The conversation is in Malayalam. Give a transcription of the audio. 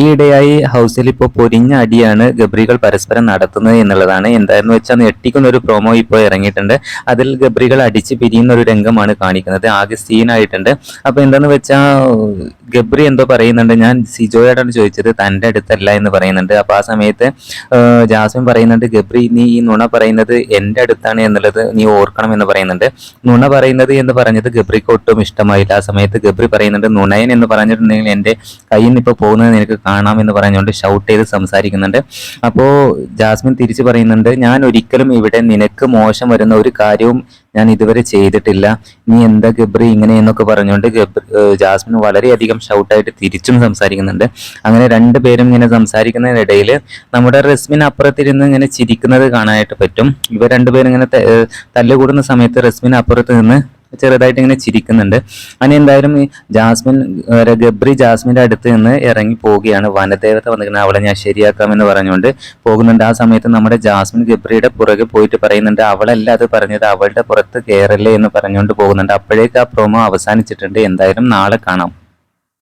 ഈയിടെയായി ഹൗസിൽ ഇപ്പോൾ പൊരിഞ്ഞ അടിയാണ് ഗബ്രികൾ പരസ്പരം നടത്തുന്നത് എന്നുള്ളതാണ്. എന്തായിരുന്നു വെച്ചാൽ ഞെട്ടിക്കുന്ന ഒരു പ്രൊമോ ഇപ്പോൾ ഇറങ്ങിയിട്ടുണ്ട്. അതിൽ ഗബ്രികൾ അടിച്ച് പിരിയുന്ന ഒരു രംഗമാണ് കാണിക്കുന്നത്. ആകെ സീനായിട്ടുണ്ട് അപ്പോൾ എന്താണെന്ന് വെച്ചാൽ ഗബ്രി എന്തോ പറയുന്നുണ്ട്. ഞാൻ സിജോയോടാണ് ചോദിച്ചത്. തന്റെ അടുത്തല്ല എന്ന് പറയുന്നുണ്ട്. അപ്പോൾ ആ സമയത്ത് ജാസ്മിൻ പറയുന്നുണ്ട് ഗബ്രി നീ ഈ നുണ പറയുന്നത് എന്റെ അടുത്താണ് എന്നുള്ളത് നീ ഓർക്കണം എന്ന് പറയുന്നുണ്ട്. നുണ പറയുന്നത് എന്ന് പറഞ്ഞത് ഗബ്രിക്ക് ഒട്ടും ഇഷ്ടമായില്ല. ആ സമയത്ത് ഗബ്രി പറയുന്നുണ്ട് നുണയൻ എന്ന് പറഞ്ഞിട്ടുണ്ടെങ്കിൽ എന്റെ കയ്യിൽ നിന്ന് ഇപ്പോൾ പോകുന്നത് നിനക്ക് കാണാം എന്ന് പറഞ്ഞുകൊണ്ട് ഷൗട്ട് ചെയ്ത് സംസാരിക്കുന്നുണ്ട്. അപ്പോൾ ജാസ്മിൻ തിരിച്ചു പറയുന്നുണ്ട് ഞാൻ ഒരിക്കലും ഇവിടെ നിനക്ക് മോശം വരുന്ന ഒരു കാര്യവും ഞാൻ ഇതുവരെ ചെയ്തിട്ടില്ല. നീ എന്താ ഗബ്രി ഇങ്ങനെ എന്നൊക്കെ പറഞ്ഞുകൊണ്ട് ഗബ്രി ജാസ്മിൻ വളരെയധികം ഷൗട്ടായിട്ട് തിരിച്ചും സംസാരിക്കുന്നുണ്ട്. അങ്ങനെ രണ്ടുപേരും ഇങ്ങനെ സംസാരിക്കുന്നതിനിടയിൽ നമ്മുടെ റസ്മിൻ അപ്പുറത്തിരുന്ന് ഇങ്ങനെ ചിരിക്കുന്നത് കാണാനായിട്ട് പറ്റും. ഇവർ രണ്ടുപേരും ഇങ്ങനെ തല്ലുകൂടുന്ന സമയത്ത് റസ്മിൻ അപ്പുറത്ത് നിന്ന് ചെറുതായിട്ട് ഇങ്ങനെ ചിരിക്കുന്നുണ്ട്. അങ്ങനെ എന്തായാലും ഈ ജാസ്മിൻ ഗബ്രി ജാസ്മിന്റെ അടുത്ത് നിന്ന് ഇറങ്ങി പോവുകയാണ്. വനദേവത വന്നിരിക്കുന്നത് അവളെ ഞാൻ ശരിയാക്കാമെന്ന് പറഞ്ഞുകൊണ്ട് പോകുന്നുണ്ട്. ആ സമയത്ത് നമ്മുടെ ജാസ്മിൻ ഗബ്രിയുടെ പുറകെ പോയിട്ട് പറയുന്നുണ്ട് അവളല്ല അത് പറഞ്ഞത്. അവളുടെ പുറത്ത് കയറല്ലേ എന്ന് പറഞ്ഞുകൊണ്ട് പോകുന്നുണ്ട്. അപ്പോഴേക്ക് ആ പ്രൊമോ അവസാനിച്ചിട്ടുണ്ട്. എന്തായാലും നാളെ കാണാം.